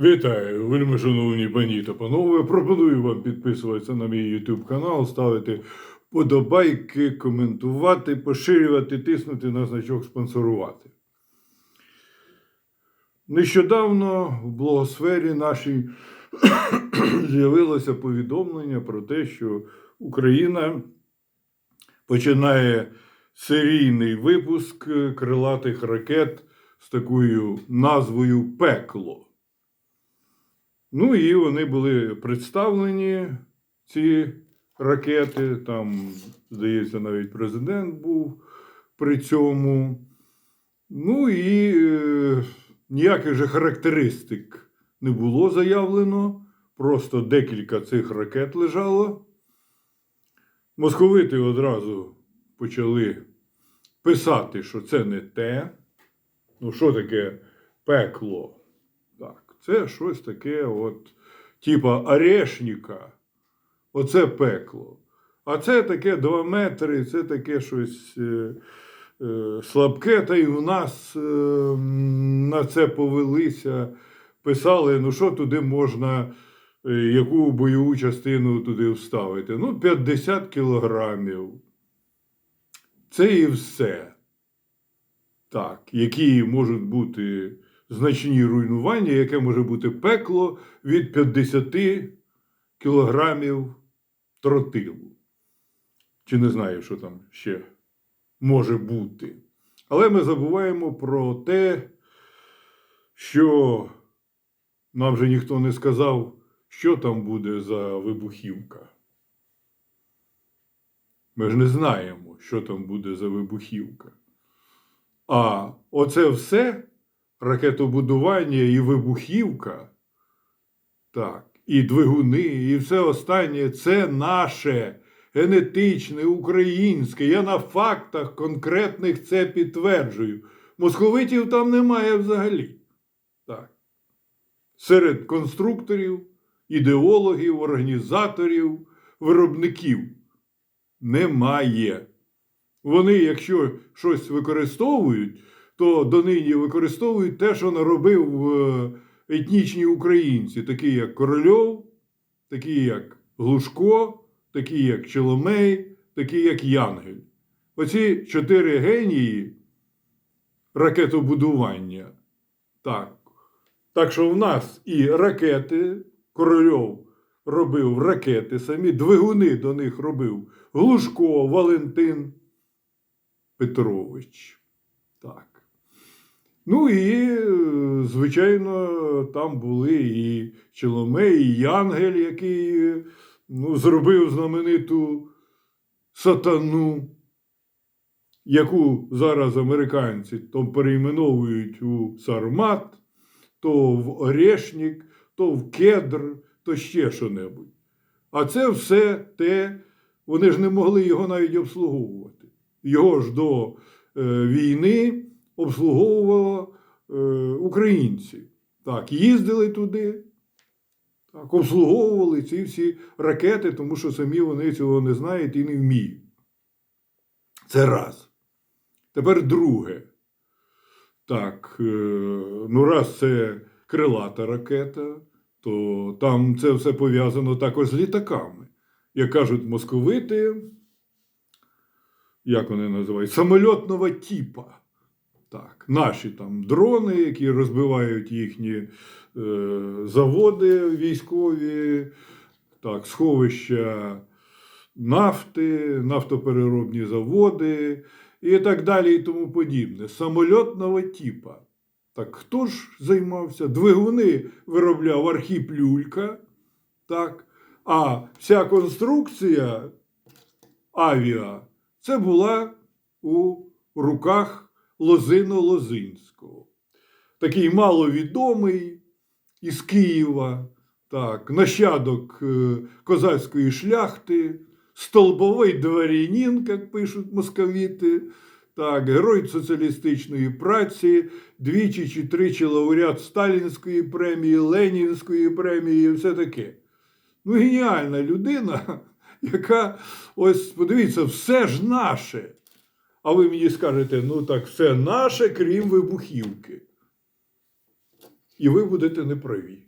Вітаю, вельми шановні пані та панове. Пропоную вам підписуватися на мій YouTube канал, ставити подобайки, коментувати, поширювати, тиснути на значок спонсорувати. Нещодавно в блогосфері нашій з'явилося повідомлення про те, що Україна починає серійний випуск крилатих ракет з такою назвою Пекло. Ну і вони були представлені, ці ракети. Там, здається, навіть президент був при цьому. Ну і е, ніяких же характеристик не було заявлено. Просто декілька цих ракет лежало. Московити одразу почали писати, що це не те. Ну, що таке пекло? Це щось таке, от, типа орешника. Оце пекло. А це таке 2 метри, це таке щось е, е, слабке. Та й у нас е, на це повелися, писали, ну що туди можна, е, яку бойову частину туди вставити? Ну, 50 кілограмів. Це і все. Так, які можуть бути значні руйнування, яке може бути пекло від 50 кілограмів тротилу. Чи не знаю, що там ще може бути. Але ми забуваємо про те, що нам вже ніхто не сказав, що там буде за вибухівка. Ми ж не знаємо, що там буде за вибухівка. А оце все ракетобудування і вибухівка, так, і двигуни, і все останнє це наше генетичне, українське. Я на фактах конкретних це підтверджую. Московитів там немає взагалі. Так. Серед конструкторів, ідеологів, організаторів, виробників немає. Вони, якщо щось використовують, то донині використовують те, що наробив е, етнічні українці, такі як Корольов, такі як Глушко, такі як Челомей, такі як Янгель. Оці чотири генії ракетобудування. Так. Так що в нас і ракети, Корольов робив ракети самі, двигуни до них робив Глушко, Валентин Петрович. Так. Ну і, е, звичайно, там були і Челомей, і Янгель, який ну, зробив знамениту сатану, яку зараз американці то перейменовують у Сармат, то в Орешник, то в Кедр, то ще що-небудь. А це все те, вони ж не могли його навіть обслуговувати. Його ж до е, війни обслуговували е, українці. Так, їздили туди, так, обслуговували ці всі ракети, тому що самі вони цього не знають і не вміють. Це раз. Тепер друге. Так, е, ну раз це крилата ракета, то там це все пов'язано також з літаками. Як кажуть московити, як вони називають, самольотного типа. Так, наші там дрони, які розбивають їхні е, заводи військові, так, сховища нафти, нафтопереробні заводи і так далі, і тому подібне. Самольотного типа. Так хто ж займався? Двигуни виробляв Архіп Люлька, так, а вся конструкція авіа це була у руках Лозино Лозинського. Такий маловідомий із Києва, так, нащадок е, козацької шляхти, столбовий дворянин, як пишуть московіти, так, герой соціалістичної праці, двічі чи тричі лауреат Сталінської премії, Ленінської премії і все таке. Ну, геніальна людина, яка, ось подивіться, все ж наше. А ви мені скажете, ну так все наше, крім вибухівки. і ви будете неправі.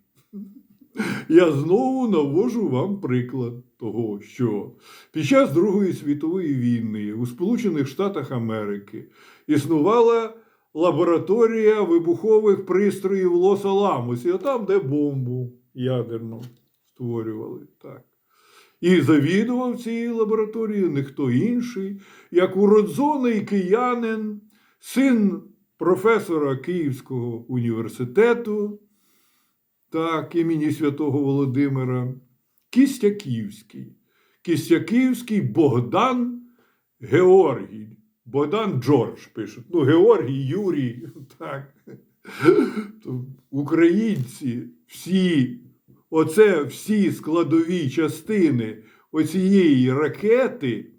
Я знову навожу вам приклад того, що під час Другої світової війни у Сполучених Штатах Америки існувала лабораторія вибухових пристроїв Лос-Аламосі, там, де бомбу ядерну створювали. Так. І завідував цією лабораторією не хто інший, як уродзоний киянин, син професора Київського університету, так, імені святого Володимира, Кістяківський. Кістяківський Богдан Георгій. Богдан Джордж пишуть. Ну, Георгій, Юрій. Так. Українці всі, оце всі складові частини оцієї ракети,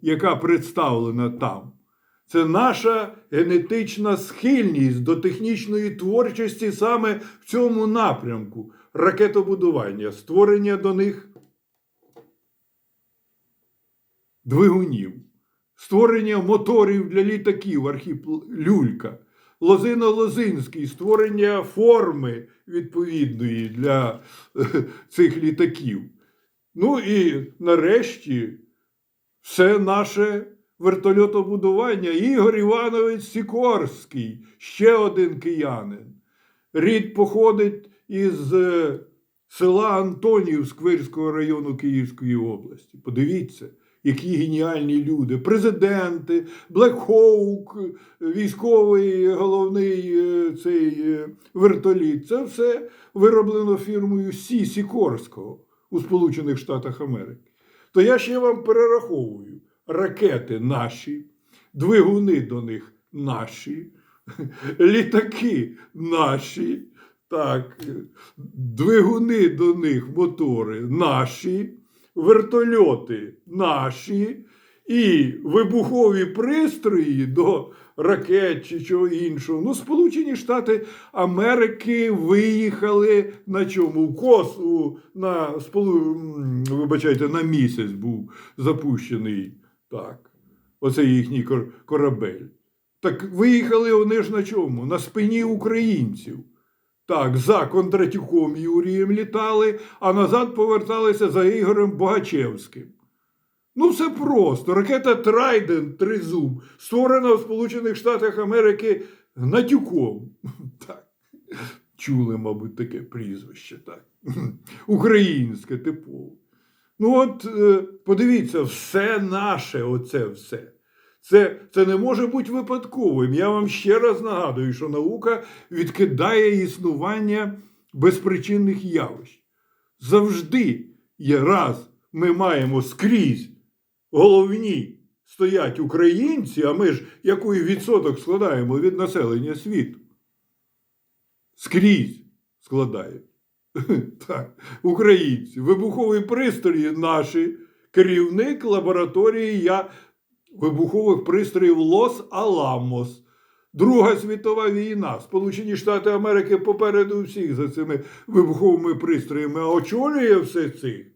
яка представлена там. Це наша генетична схильність до технічної творчості саме в цьому напрямку ракетобудування, створення до них двигунів, створення моторів для літаків, архіп Люлька, Лозино-Лозинський, створення форми відповідної для е, цих літаків. Ну і нарешті все наше вертольотобудування. Ігор Іванович Сікорський, ще один киянин. Рід походить із е, села Антонів Сквирського району Київської області. Подивіться, які геніальні люди. Президенти, Блекхоук, військовий головний е, цей е, вертоліт. Це все вироблено фірмою Сі Сікорського у Сполучених Штатах Америки. То я ще вам перераховую ракети наші, двигуни до них наші, літаки наші, так, двигуни до них, мотори наші, вертольоти наші і вибухові пристрої до ракет чи чого іншого. Ну, Сполучені Штати Америки виїхали на чому? В косу на сполу... вибачайте, на місяць був запущений. Так, оце їхній корабель. Так виїхали вони ж на чому? На спині українців. Так, за Кондратюком Юрієм літали, а назад поверталися за Ігорем Богачевським. Ну, все просто. Ракета Трайден Тризуб створена в Сполучених Штатах Америки Гнатюком. Так. Чули, мабуть, таке прізвище, так. Українське, типове. Ну, от е, подивіться, все наше, оце все. Це, це не може бути випадковим. Я вам ще раз нагадую, що наука відкидає існування безпричинних явищ. Завжди є раз ми маємо скрізь головні стоять українці, а ми ж який відсоток складаємо від населення світу? Скрізь складаємо. Так, українці, вибухові пристрої наші, керівник лабораторії я вибухових пристроїв Лос-Аламос. Друга світова війна. Сполучені Штати Америки попереду всіх за цими вибуховими пристроями, а очолює все це.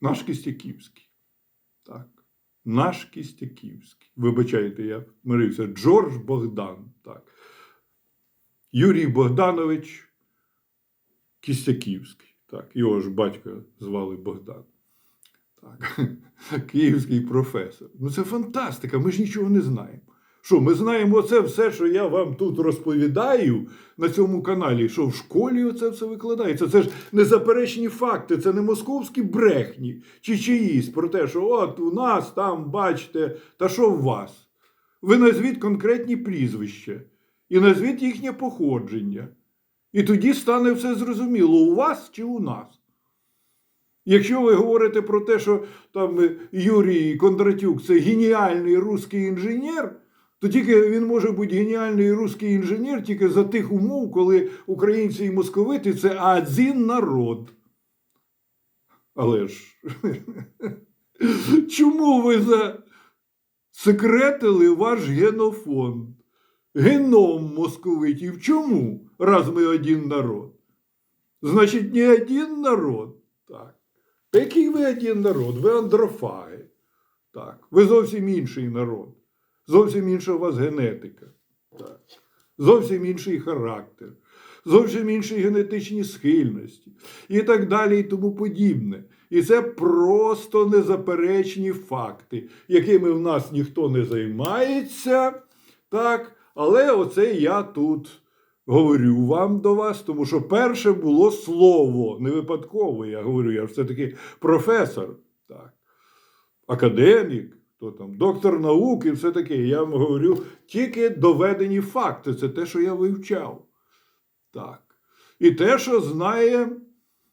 Наш Кістяківський. Так. Наш Кістяківський. Вибачайте, я мирився. Джордж Богдан. Так. Юрій Богданович Кістяківський. Так, його ж батька звали Богдан. Так. Київський професор. Ну це фантастика, ми ж нічого не знаємо. Що, ми знаємо це все, що я вам тут розповідаю на цьому каналі, що в школі оце все викладається. Це ж незаперечні факти, це не московські брехні чи чиїсь про те, що от у нас там, бачите, та що в вас. Ви назвіть конкретні прізвища і назвіть їхнє походження. І тоді стане все зрозуміло, у вас чи у нас. Якщо ви говорите про те, що там е, Юрій Кондратюк це геніальний русський інженер, то тільки він може бути геніальний русський інженер тільки за тих умов, коли українці і московити це один народ. Але ж чому ви засекретили ваш генофонд? Геном московитів. Чому? Раз ми один народ. Значить, не один народ. Так. Який ви один народ? Ви андрофаги. Так. Ви зовсім інший народ. Зовсім інша у вас генетика. Так. Зовсім інший характер, зовсім інші генетичні схильності і так далі, і тому подібне. І це просто незаперечні факти, якими в нас ніхто не займається. Так, але оце я тут говорю вам до вас, тому що перше було слово, не випадково. Я говорю, я все-таки професор, так, академік, хто там, доктор наук і все таке. Я вам говорю тільки доведені факти. Це те, що я вивчав. Так. І те, що знає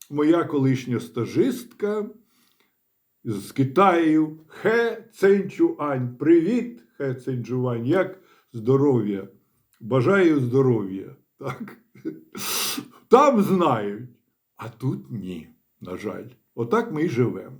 моя колишня стажистка з Китаю Хе Ценчуань. Привіт, Хе Ценчуань. Як здоров'я? Бажаю здоров'я. Так. Там знають, а тут ні, на жаль. Отак ми й живемо.